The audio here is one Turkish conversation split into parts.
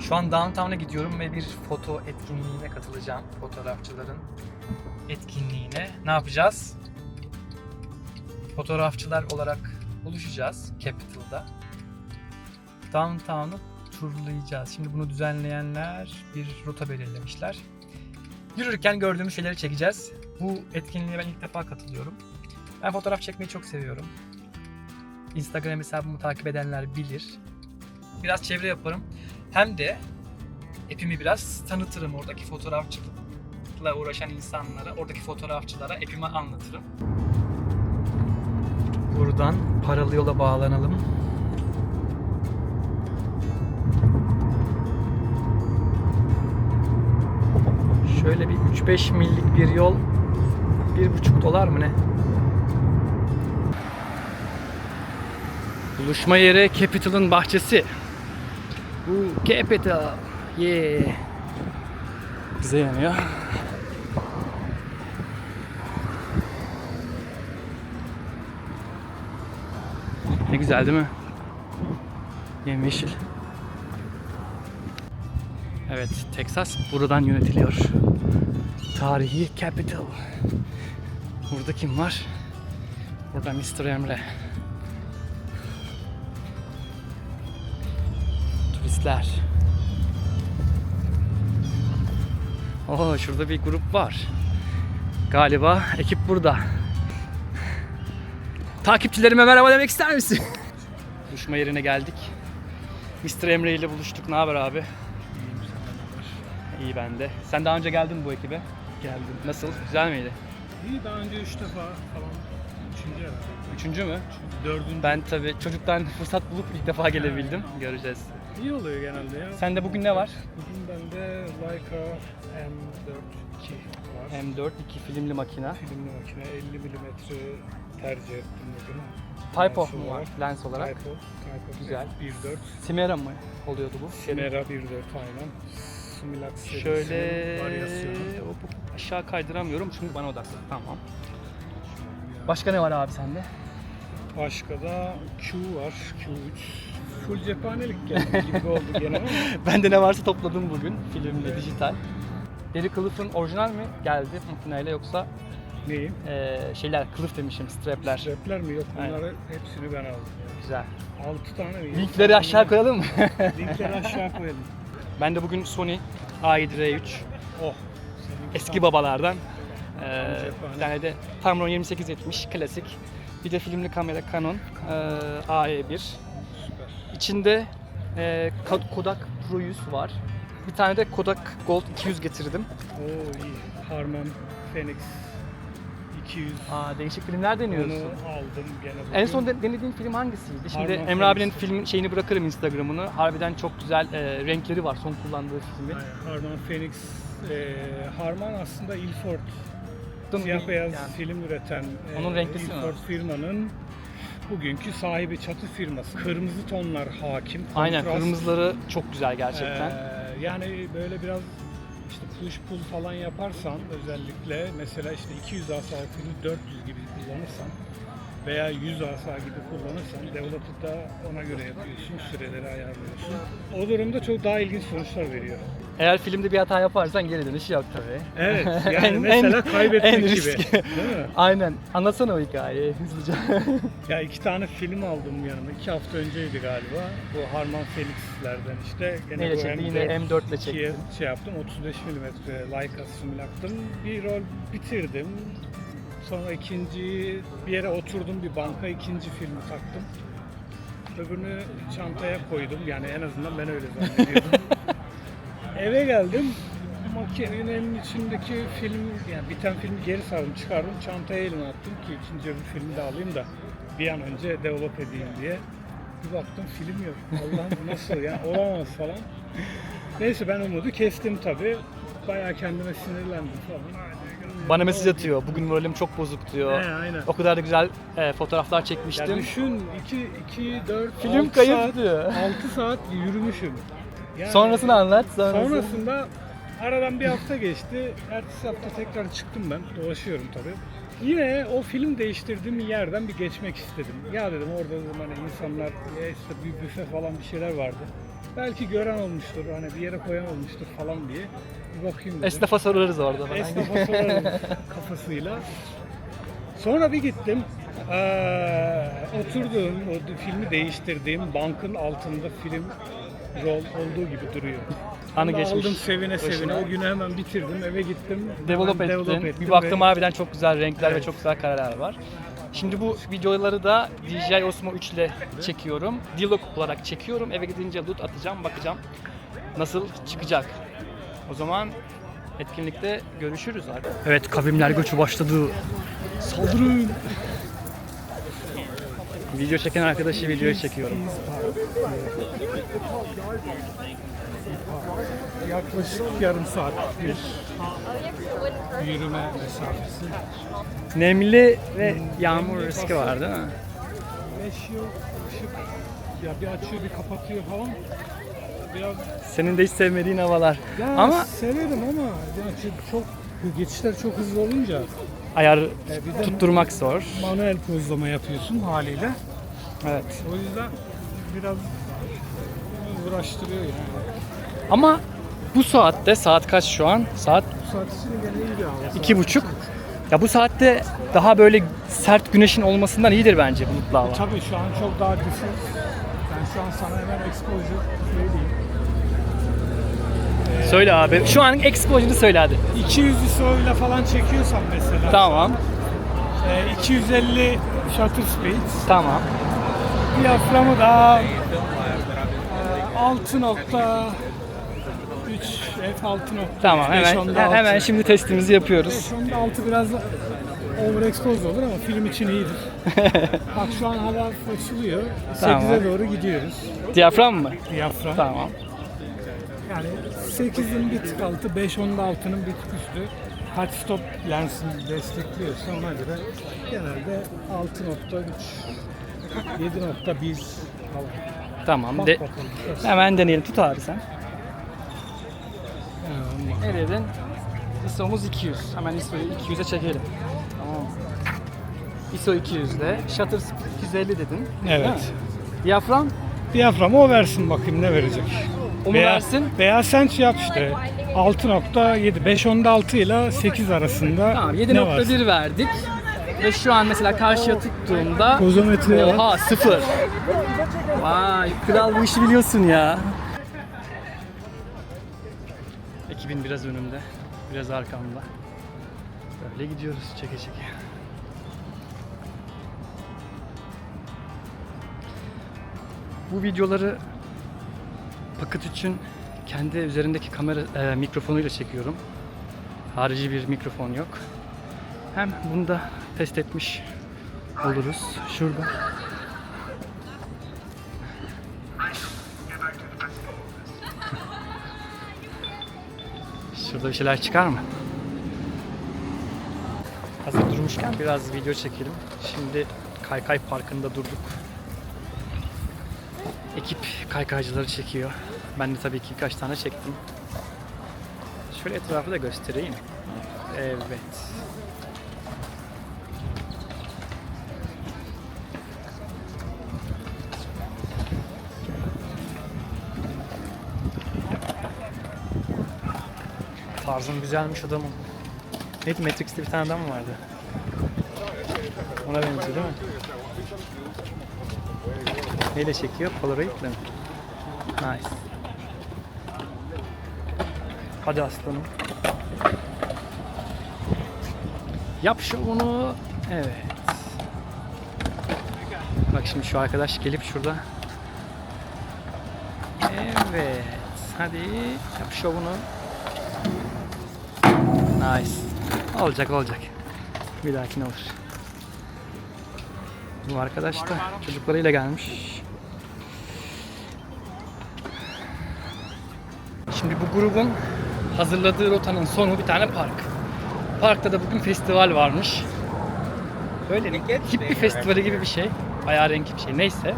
Şu an downtown'a gidiyorum ve bir foto etkinliğine katılacağım. Fotoğrafçıların etkinliğine. Ne yapacağız? Fotoğrafçılar olarak buluşacağız Capital'da. Downtown'u turlayacağız. Şimdi bunu düzenleyenler bir rota belirlemişler. Yürürken gördüğümüz şeyleri çekeceğiz. Bu etkinliğe ben ilk defa katılıyorum. Ben fotoğraf çekmeyi çok seviyorum. Instagram hesabımı takip edenler bilir. Biraz çevre yaparım. Hem de epimi biraz tanıtırım oradaki fotoğrafçılıkla uğraşan insanlara, oradaki fotoğrafçılara epimi anlatırım. Buradan paralı yola bağlanalım. Şöyle bir 3-5 millik bir yol 1,5 dolar mı ne? Buluşma yeri Capital'ın bahçesi. Bu Capital. Yeah. Bize yanıyor. Ne güzel değil mi? Yemyeşil. Evet, Texas buradan yönetiliyor. Tarihi Capital. Burada kim var? Burada Mr. Emre. Turistler. Oo, şurada bir grup var. Galiba ekip burada. Takipçilerime merhaba demek ister misin? Buluşma yerine geldik. Mr. Emre ile buluştuk. Ne haber abi? İyi ben de. Sen daha önce geldin mi bu ekibe? Geldim. Nasıl? Güzel miydi? İyi daha önce üç defa falan. Üçüncü herhalde. Üçüncü mü? Dördüncü. Ben tabii çocuktan fırsat bulup ilk defa gelebildim. Göreceğiz. İyi oluyor genelde ya. Sende bugün ne var? Bugün bende Leica M4 2 var. M4 2 filmli makina. Filmli makine 50 mm tercih ettim bugün. Type of mu var? Lens olarak. Type of. Type of Güzel. 1.4. Simera mı oluyordu bu? Simera 1.4 aynen. Serisinin Şöyle varyasyonu. aşağı kaydıramıyorum çünkü bana odaklı. Tamam. Başka ne var abi sende? Başka da Q var. Q3. Full cephanelik geldi gibi oldu gene ama. Bende ne varsa topladım bugün. Filmli, dijital. Derry Cliff'ın orijinal mi geldi makineyle yoksa Neyim? eee, şeyler, kılıf demişim, strapler. Strapler mi? Yok Aynen. bunları hepsini ben aldım. Güzel. 6 tane mi? Linkleri aşağı koyalım mı? Linkleri aşağı koyalım. ben de bugün Sony A7R3 Oh. eski babalardan. Cephane. bir tane de Tamron 2870 klasik. Bir de filmli kamera Canon eee, AE1. İçinde Ko- Kodak Pro 100 var. Bir tane de Kodak Gold 200 getirdim. Oo iyi. Harman Phoenix 200. Aa, değişik filmler deniyorsun. Onu aldım gene bugün. En son de- denediğin film hangisiydi? Şimdi Harman Emre abinin filmin şeyini bırakırım Instagram'ını. Harbiden çok güzel eee, renkleri var son kullandığı filmin. Aynen, Harman Phoenix. Ee, Harman aslında Ilford. Siyah beyaz yani. film üreten e, Onun mi? Ilford firmanın bugünkü sahibi çatı firması. Kırmızı tonlar hakim. Aynen kontrast. kırmızıları çok güzel gerçekten. Ee, yani böyle biraz işte push pull falan yaparsan özellikle mesela işte 200 asa filmi 400 gibi kullanırsan veya 100 asa gibi kullanırsan developer'da ona göre yapıyorsun, süreleri ayarlıyorsun. O durumda çok daha ilginç sonuçlar veriyor. Eğer filmde bir hata yaparsan geri dönüşü yok tabii. Evet, yani En- mesela en- kaybetmek en gibi. riskli. Değil mi? Aynen. Anlatsana o hikayeyi hızlıca. Ya iki tane film aldım yanıma. İki hafta önceydi galiba. Bu Harman Felix'lerden işte. Gene Neyle bu? M4 Yine M4 ile ikiye çektin. Şey yaptım 35 mm Leica simülaktım. Bir rol bitirdim. Sonra ikinci bir yere oturdum bir banka ikinci filmi taktım. Öbürünü çantaya koydum. Yani en azından ben öyle zannediyordum. Eve geldim. Makinenin içindeki film, yani biten filmi geri sardım, çıkardım, çantaya elime attım ki ikinci öbür filmi de alayım da bir an önce develop edeyim diye. Bir baktım film yok. Allah'ım nasıl ya olamaz falan. Neyse ben umudu kestim tabi. Bayağı kendime sinirlendim falan. Bana mesaj atıyor. Bugün moralim çok bozuk diyor. He, aynen. O kadar da güzel e, fotoğraflar Ya çekmiştim. düşün 2 2 4 Film kayıp saat, diyor. 6 saat yürümüşüm. Yani- Sonrasını anlat. Sonrası. Sonrasında aradan bir hafta geçti. Ertesi hafta tekrar çıktım ben. Dolaşıyorum tabii. Yine o film değiştirdiğim yerden bir geçmek istedim. Ya dedim orada dedim hani insanlar ya işte bir büfe falan bir şeyler vardı. belki gören olmuştur, hani bir yere koyan olmuştur falan diye bir bakayım dedim. Esnafa sorarız orada falan. Esnafa sorarım kafasıyla. Sonra bir gittim. Ee, oturduğum, o filmi değiştirdiğim bankın altında film rol olduğu gibi duruyor. Anı geçmiş. Aldım sevine başına. sevine. O günü hemen bitirdim. Eve gittim. Develop ettin. develop Bir ettim baktım ve- harbiden çok güzel renkler ve Evet. çok güzel kareler var. Şimdi bu videoları da DJI Osmo 3 ile çekiyorum. Vlog olarak çekiyorum. Eve gidince loot atacağım, bakacağım nasıl çıkacak. O zaman etkinlikte görüşürüz abi. Evet, kavimler göçü başladı. Saldırın. Video çeken arkadaşı videoyu çekiyorum. Yaklaşık yarım saat bir yürüme mesafesi. Nemli ve yağmur riski var değil mi? Yok, ışık ya bir açıyor bir kapatıyor falan. Biraz Senin de hiç sevmediğin havalar. ya Ama severim ama yani çok- geçişler çok hızlı olunca ayar e, tutturmak zor. manuel pozlama yapıyorsun haliyle. Evet. O yüzden biraz uğraştırıyor yani. Ama bu saatte saat kaç şu an? Saat Bu saat için gene iyi bir hava. iki buçuk. Ya bu saatte daha böyle sert güneşin olmasından iyidir bence bulutlu hava. Tabii şu an çok daha diffuz. Ben şu an sana hemen exposure söyleyeyim. Söyle abi. Şu an exposure'ı söyle hadi. 200 ISO ile falan çekiyorsan mesela. Tamam. e, 250 shutter speed. Tamam. Diyaframı da e, 6.3 f 6.3 Tamam hemen hemen şimdi testimizi yapıyoruz. 5 6 biraz overexpose olur ama film için iyidir. Bak şu an hava açılıyor. 8'e Tamam. doğru gidiyoruz. Diyafram mı? Diyafram. Tamam. Yani 8'in bir tık altı, 5 10'da altının bir tık üstü. Hard stop lensini destekliyorsa ona göre genelde 6.3 7.1 falan. Tamam. De- hemen deneyelim. Tut abi sen. Ne dedin? ISO'muz 200. Hemen ISO'yu 200'e çekelim. Tamam. ISO 200'de. Shutter speed 250 dedin. Evet. Diyafram Diyafram o versin bakayım ne verecek. o mu Veya- versin? Veya sen şey yap işte 6.7 5 10'da 6 ile 8 arasında Tamam ne var? 7.1 verdik. Ve şu an mesela karşıya tuttuğumda Kozometreye bak. Oha sıfır. Vay kral bu işi biliyorsun ya. Ekibin biraz önümde, biraz arkamda. Böyle gidiyoruz çeke çeke. Bu videoları Pocket için kendi üzerindeki kamera e, mikrofonuyla çekiyorum. Harici bir mikrofon yok. Hem bunu da test etmiş oluruz. Şurada. Şurada bir şeyler çıkar mı? Hazır durmuşken biraz video çekelim. Şimdi Kaykay Parkı'nda durduk. Ekip kaykaycıları çekiyor. Ben de tabii ki birkaç tane çektim. Şöyle etrafı da göstereyim. Evet. Tarzın güzelmiş adamın. Neydi Matrix'te bir tane adam vardı? Ona benziyor değil mi? Neyle çekiyor? Polaroid'le mi? Nice. Hadi aslanım. Yap şovunu. Evet. Bak şimdi şu arkadaş gelip şurada. Evet. Hadi yap şovunu. Nice. Olacak olacak. Bir dahakine olur. Bu arkadaş da çocuklarıyla gelmiş. Şimdi bu grubun hazırladığı rotanın sonu bir tane park. Parkta da bugün festival varmış. Böyle hippi festivali gibi bir şey. Bayağı renkli bir şey. Neyse.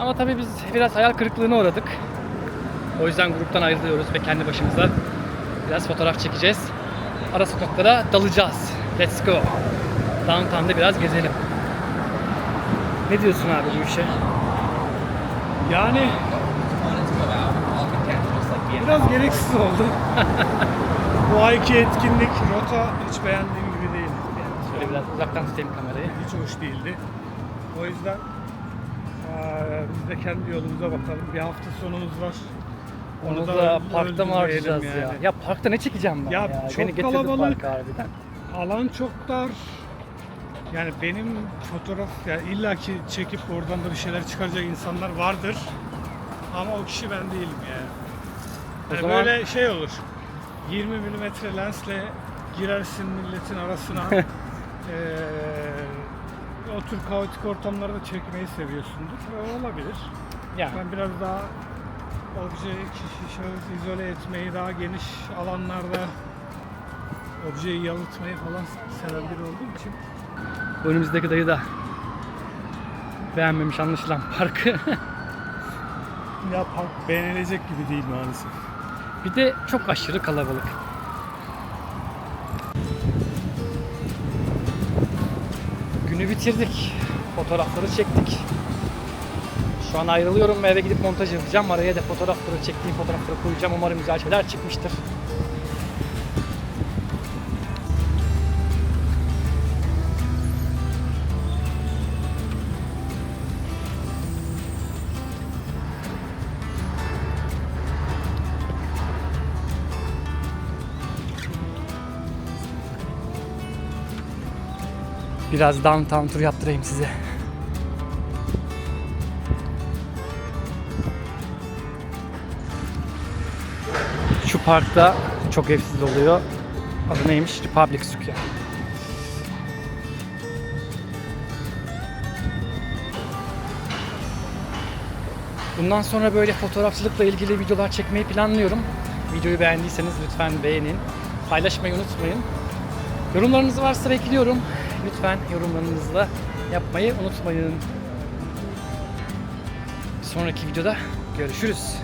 Ama tabii biz biraz hayal kırıklığına uğradık. O yüzden gruptan ayrılıyoruz ve kendi başımıza biraz fotoğraf çekeceğiz. Ara sokaklara dalacağız. Let's go. Downtown'da biraz gezelim. Ne diyorsun abi bu işe? Yani. Biraz gereksiz oldu. Bu ayki etkinlik rota hiç beğendiğim gibi değil. Şöyle biraz uzaktan tutayım kamerayı. Hiç hoş değildi. O yüzden eee, biz de kendi yolumuza bakalım. Bir hafta sonumuz var. Onu da da parkta mı öldürmeyelim harcayacağız ya? yani. Ya parkta ne çekeceğim ben ya? Ya çok Beni kalabalık. parka. Alan çok dar. Yani benim fotoğraf yani illaki çekip oradan da bir şeyler çıkaracak insanlar vardır. Ama o kişi ben değilim yani. Yani zaman- böyle şey olur. 20 mm lensle girersin milletin arasına. Eee o tür kaotik ortamlarda çekmeyi seviyorsundur. Olabilir. Yani Ben biraz daha obje, kişi, şahıs izole etmeyi daha geniş alanlarda objeyi yalıtmayı falan seven biri olduğum için önümüzdeki dayı da beğenmemiş anlaşılan parkı. ya park beğenilecek gibi değil maalesef. bir de çok aşırı kalabalık. Günü bitirdik. Fotoğrafları çektik. Şu an ayrılıyorum ve eve gidip montaj yapacağım. Araya da fotoğrafları çektiğim fotoğrafları koyacağım. Umarım güzel şeyler çıkmıştır. Biraz downtown tur yaptırayım size. Parkta çok evsiz oluyor. Adı neymiş? Republic Square. Bundan sonra böyle fotoğrafçılıkla ilgili videolar çekmeyi planlıyorum. Videoyu beğendiyseniz lütfen beğenin. Paylaşmayı unutmayın. Yorumlarınız varsa bekliyorum. Lütfen yorumlarınızla yapmayı unutmayın. Sonraki videoda görüşürüz.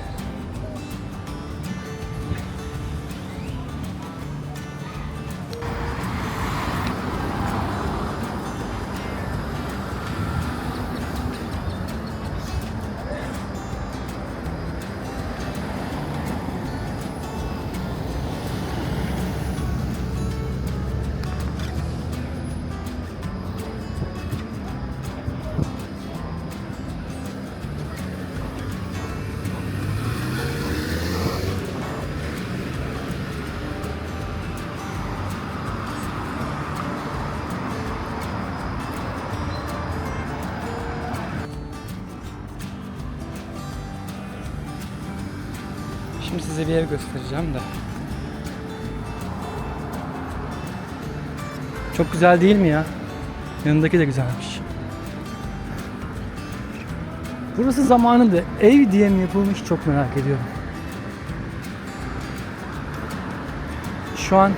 Şimdi size bir ev göstereceğim de. Çok güzel değil mi ya? Yanındaki de güzelmiş. Burası zamanında ev diye mi yapılmış çok merak ediyorum. Şu an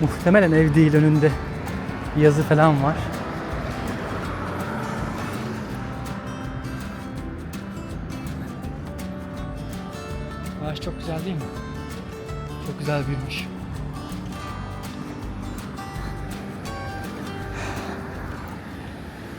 muhtemelen ev değil önünde yazı falan var. Ağaç çok güzel değil mi? Çok güzel büyümüş.